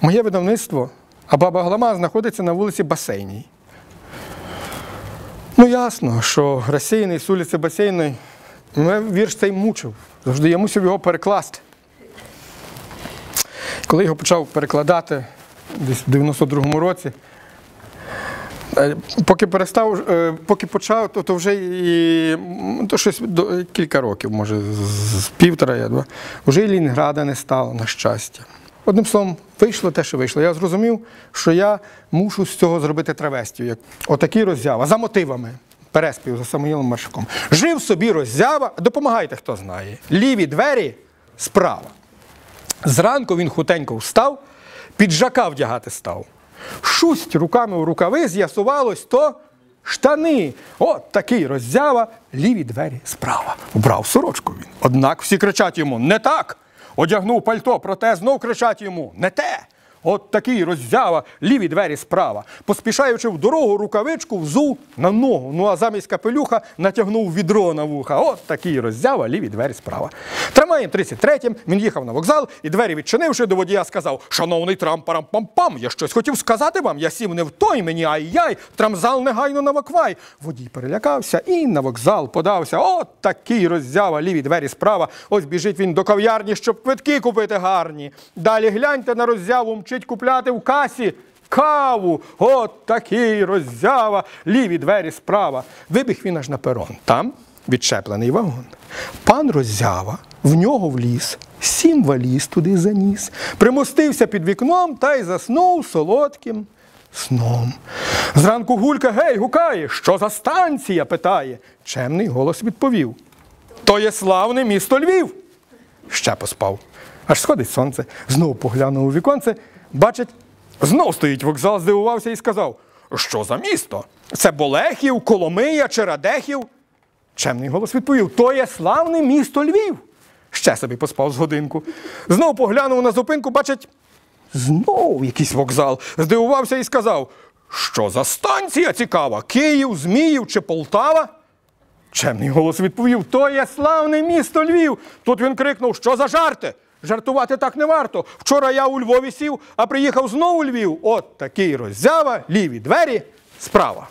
Моє видавництво, а баба Глама знаходиться на вулиці Басейній. Ну, ясно, що розсіяний з вулиці Басейної, мене вірш цей мучив. Завжди я мусив його перекласти. Коли його почав перекладати десь в 92-му році, е, поки перестав, е, поки почав, то, то вже і то щось до, кілька років, може, з півтора, я два, вже і Лінграда не стало, на щастя. Одним словом, вийшло те, що вийшло. Я зрозумів, що я мушу з цього зробити травестію. Як отакий роззява за мотивами. Переспів за Самуїлом Маршаком. Жив собі роззява, допомагайте, хто знає. Ліві двері справа. Зранку він хутенько встав, піджака вдягати став. Шусть руками у рукави з'ясувалось то штани. От такий роззява, ліві двері справа. Убрав сорочку він. Однак всі кричать йому не так. Одягнув пальто, проте знов кричать йому не те. От такий роззява, ліві двері справа. Поспішаючи в дорогу, рукавичку взув на ногу. Ну а замість капелюха натягнув відро на вуха. От такий роззява, ліві двері справа. Трамваєм 33-м він їхав на вокзал і двері відчинивши до водія, сказав: Шановний трампарам-пам-пам, я щось хотів сказати вам. Я сів не в той мені, ай-яй, трамзал негайно на воквай. Водій перелякався і на вокзал подався. От такий роззява, ліві двері справа. Ось біжить він до кав'ярні, щоб квитки купити гарні. Далі гляньте на роззяву, мчить купляти в касі. Каву, от такий роззява, ліві двері справа. Вибіг він аж на перон. Там відчеплений вагон. Пан роззява в нього вліз, сім валіз туди заніс, примостився під вікном та й заснув солодким сном. Зранку гулька гей гукає, що за станція? питає. Чемний голос відповів. То є славне місто Львів. Ще поспав. Аж сходить сонце, знову поглянув у віконце, бачить, знов стоїть вокзал, здивувався і сказав: Що за місто? Це Болехів, Коломия чи? Чемний голос відповів: То є славне місто Львів. Ще собі поспав з годинку. Знов поглянув на зупинку, бачить, знов якийсь вокзал. Здивувався і сказав: Що за станція цікава? Київ, Зміїв чи Полтава? Чемний голос відповів: То є славне місто Львів. Тут він крикнув: Що за жарти? Жартувати так не варто. Вчора я у Львові сів, а приїхав знову у Львів. От такий роззява, ліві двері, справа.